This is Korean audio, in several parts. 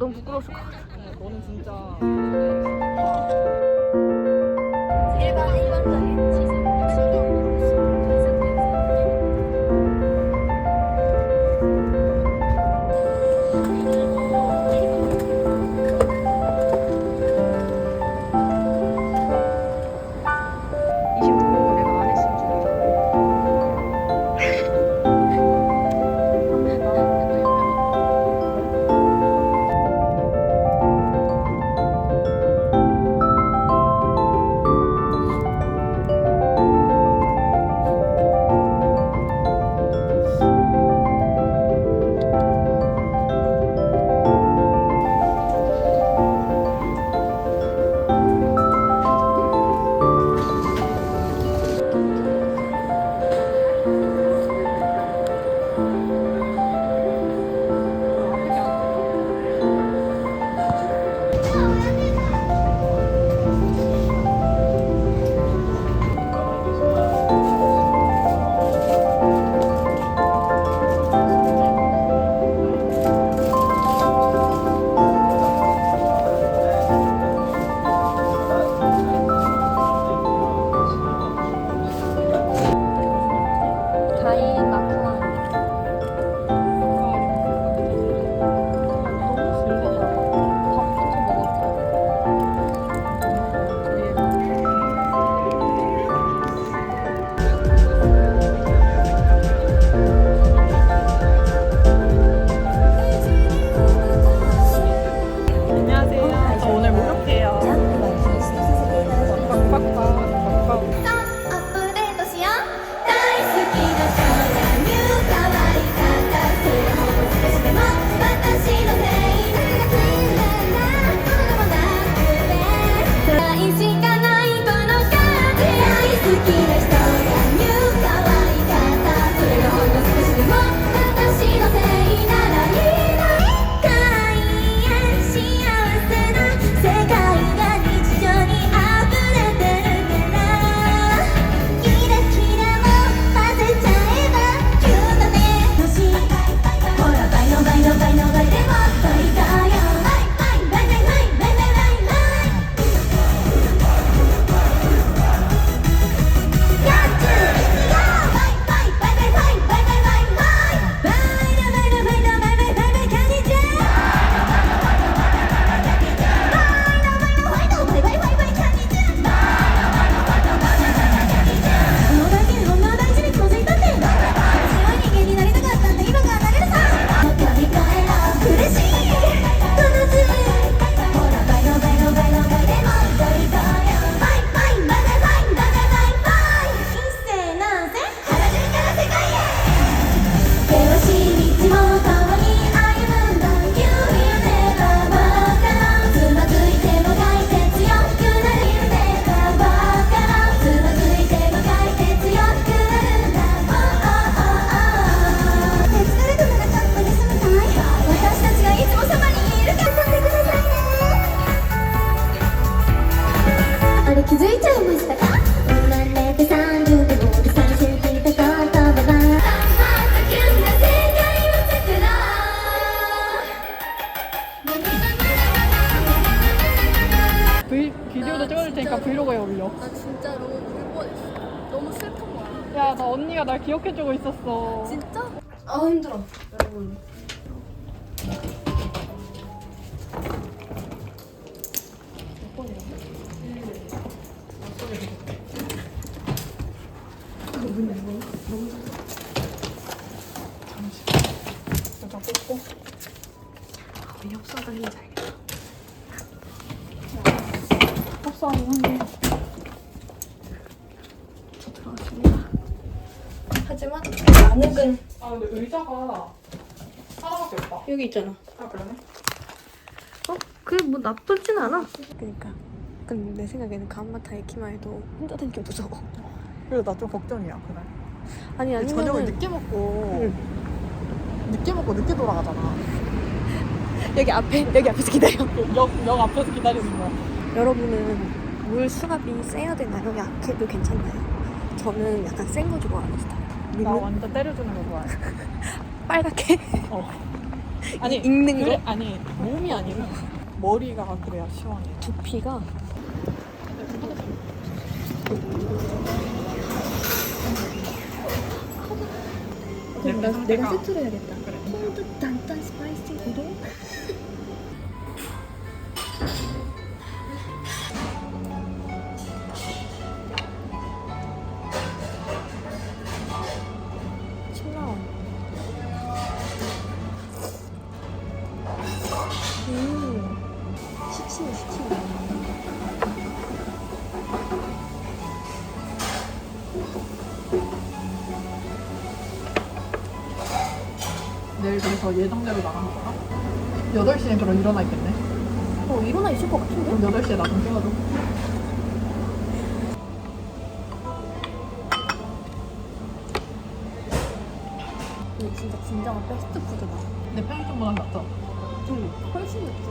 너무 부끄러웠을 것 같아. 네, 너는 진짜. 기억해주고 있었어. 진짜? 아 힘들어 여러분 아, 일단 이건 나는 근 아 근데 의자가 하나밖에 없다. 여기 있잖아. 아 그러네. 어? 그게 뭐 나쁘진 않아. 그러니까. 근데 내 생각에는 그 가마타 에키만 해도 혼자 다니기 무서워. 그래서 나 좀 걱정이야 그날. 아니 아니 저녁을 늦게 먹고 늦게 먹고 늦게 돌아가잖아. 여기 앞에 여기 앞에서 기다려. 역, 역 앞에서 기다리는 거. 여러분은 물 수압이 세야 되나요? 약해도 괜찮나요? 저는 약간 센 거 좋아하는 스타일. 나 완전 때려주는 거 좋아해. 빨갛게 어. 아니 읽는 그래, 거? 아니 몸이 아니라 머리가 그래야 시원해. 두피가 그럼 내가 세트로 해야겠다. 그래. 쫀득 단단 스파이시 우동. 음. 시치네 시치네. 내일 그래서 예정대로 나가는 거야? 8시엔 그럼 일어나 있겠네. 어 일어나 있을 것 같은데? 그럼 8시에 나 좀 깨워줘. 이게 진짜 진정한 패스트푸드다. 내 편의점보다 낫죠? 응, 훨씬 낫지.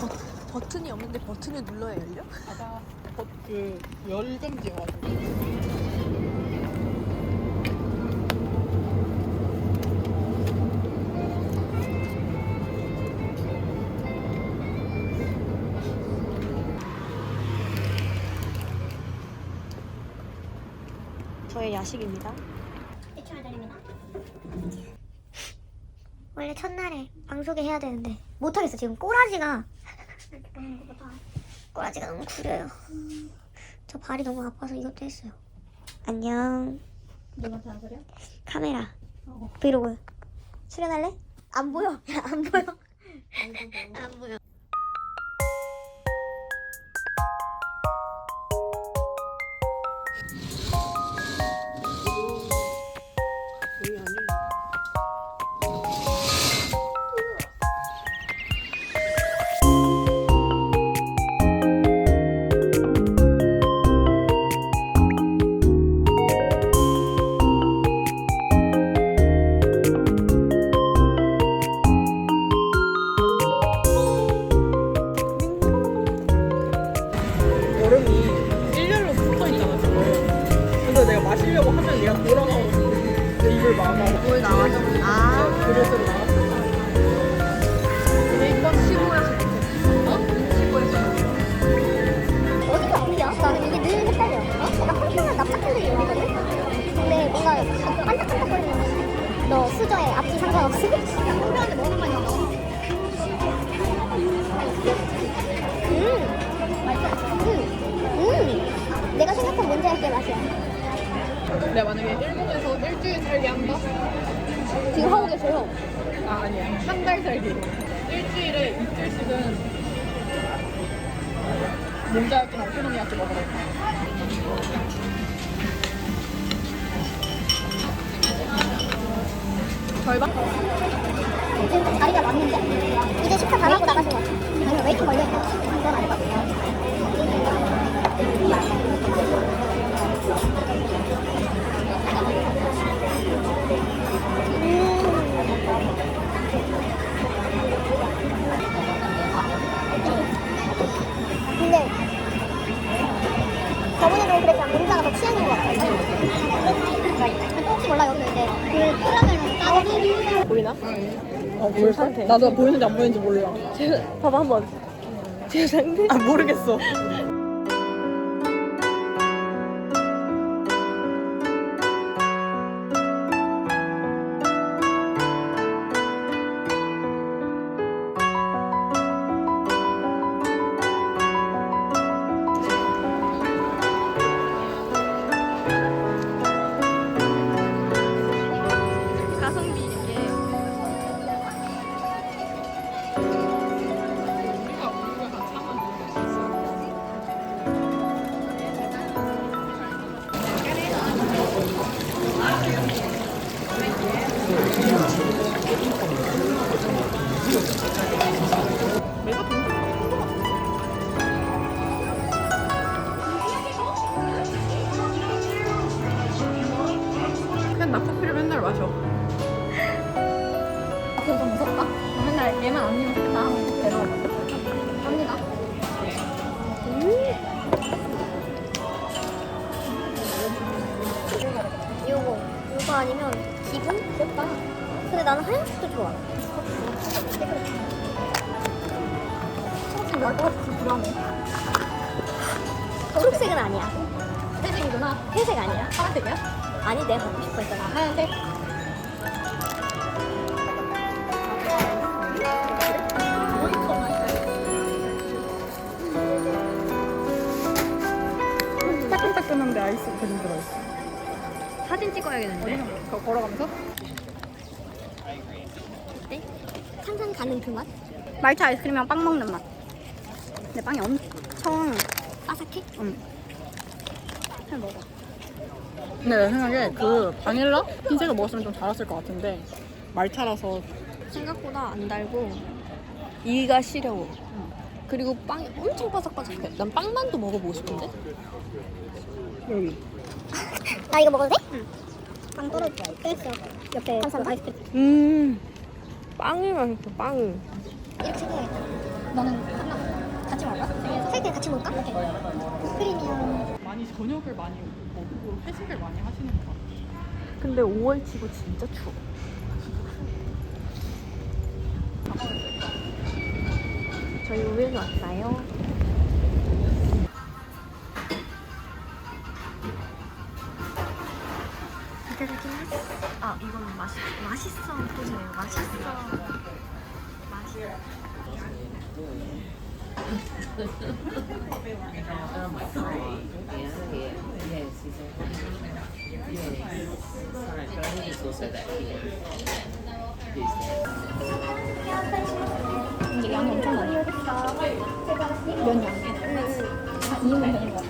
버- 버튼이 없는데 버튼을 눌러야 열려? 아까 그 열금지여가지고. 저의 야식입니다. 대충하드립니다. 원래 첫날에 방송에 해야 되는데 못하겠어. 지금 꼬라지가. 꼬라지가 너무 구려요. 저 발이 너무 아파서 이것도 했어요. 안녕. 누구한테 안 그래? 카메라. 브이로그. 출연할래? 안 보여. 야, 안 보여 너 수저에 앞뒤 상관없이 팽팽한데 먹는 맛이 나 음! 음! 음! 내가 생각한 뭔지 알게 맛이야 내가 만약에 일본에서 일주일 살기 한다? 지금 하고 계셔요. 아 아니야 한 달 살기 일주일에 이틀씩은 몽자야끼나 오코노미야끼 먹으러 절반? 지금 자리가 맞는데? 이제 식사 다 하고 나가신 것 같아 아니면 웨이팅 같아 근데 저번에도 그랬지만 문자가 더 취향인 것 같아요. 또 혹시 몰라 여기서 이제 그 보이나? 어 보였어? 상태. 나도 보이는지 안 보이는지 몰라 제, 봐봐 한번. 제 상태. 아 모르겠어 그냥 나는 하얀색도 좋아. 초록색 나올 것 같아서 불안해. 초록색은 아니야. 회색이구나. 회색 아니야. 파란색이야? 아니 내가 갖고 싶어 했잖아. 하얀색? 따끈따끈한데 아이스크림 들어있어. 사진 찍어야겠는데. 그거 걸어가면서? 어때? 상상 가는 그 맛? 말차 아이스크림이랑 빵 먹는 맛. 근데 빵이 엄청 바삭해? 응. 잘 먹어. 근데 내 생각에 그 바닐라 흰색을 먹었으면 좀 달았을 것 같은데 말차라서 생각보다 안 달고 이가 시려워. 그리고 빵이 엄청 바삭바삭해. 난 빵만도 먹어보고 싶은데? 여기 나 이거 먹어도 돼? 응. 빵 떨어져. 그랬어. 옆에 감사합니다. 아이스크림. 음, 빵이 맛있어, 빵이. 이렇게 생각해야겠다. 너는 하나 같이 먹을까? 셀때 같이 먹을까? 이렇게. 아이스크림이랑 많이 저녁을 많이 먹고 회식을 많이 하시는 것 같아요. 근데 5월 치고 진짜 추워. 저희 우에서 왔어요. 이따다키마스. 아, 이건 맛있, 맛있어. 표시네요. 맛있어. 맛있어. 이게 양이 엄청 많이. 면 양이. 다 이유는 되는 것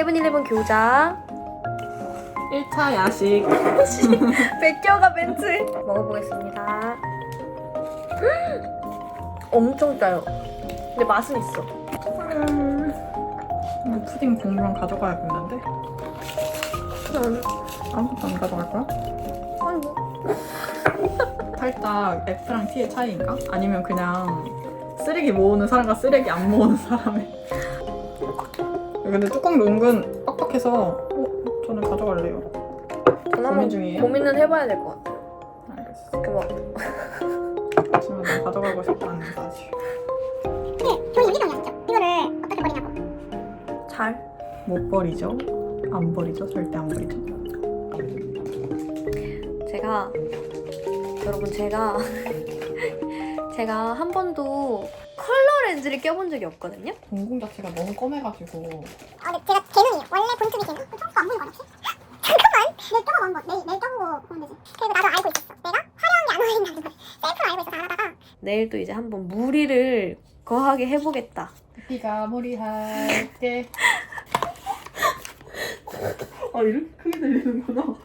세븐일레븐 교자. 1차 야식 베껴가 멘트. 먹어보겠습니다. 엄청 짜요. 근데 맛은 있어. 음, 푸딩 공부랑 가져가야겠는데 난 아무것도 안 가져갈 거야? 아니 뭐 살짝 F랑 T의 차이인가? 아니면 그냥 쓰레기 모으는 사람과 쓰레기 안 모으는 사람의 근데 뚜껑도 은근 빡빡해서 어? 저는 가져갈래요 저는 한번 고민 중이에요? 고민은 해봐야 될 것 같아. 알겠어 그 막 하지만 난 가져가고 싶다는 사실 근데 저희 여기가 아니죠. 이거를 어떻게 버리냐고. 잘. 못 버리죠? 안 버리죠? 절대 안 버리죠 제가 여러분 제가 제가 한 번도 렌즈를 껴본 적이 없거든요. 공공 자체가 너무 검해가지고 아, 근데 제가 개눈이 원래 본투비 개눈? 평소가 안 보는 거 같지? 잠깐만! 내일 껴보고 한 번. 내일, 내일 껴보고 보면 되지. 그리고 나도 알고 있었어. 내가 화려한 게 안 어울린다는 걸. 셀프로 알고 있어서 안 하다가 내일 또 이제 한번 무리를 거하게 해보겠다. 비가 무리할게 아 이렇게 크게 들리는구나 어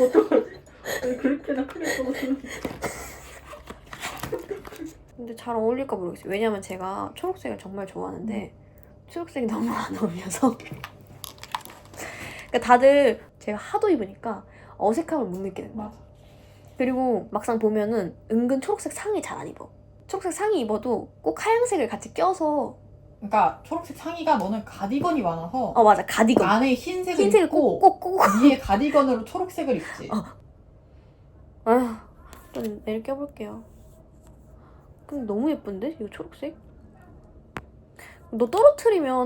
어떡하지? 왜 그렇게나 크게 써놓는 근데 잘 어울릴까 모르겠어요. 왜냐면 제가 초록색을 정말 좋아하는데 초록색이 너무 안 어울려서. 그러니까 다들 제가 하도 입으니까 어색함을 못 느끼는 거야. 맞아 그리고 막상 보면은 은근 초록색 상의 잘 안 입어. 초록색 상의 입어도 꼭 하얀색을 같이 껴서 그러니까 초록색 상의가 너는 가디건이 많아서 어 맞아 가디건 안에 흰색을, 흰색을 입고 꼭꼭꼭 위에 가디건으로 초록색을 입지 어. 아휴 좀 내일 껴볼게요. 근데 너무 예쁜데 이거 초록색? 너 떨어뜨리면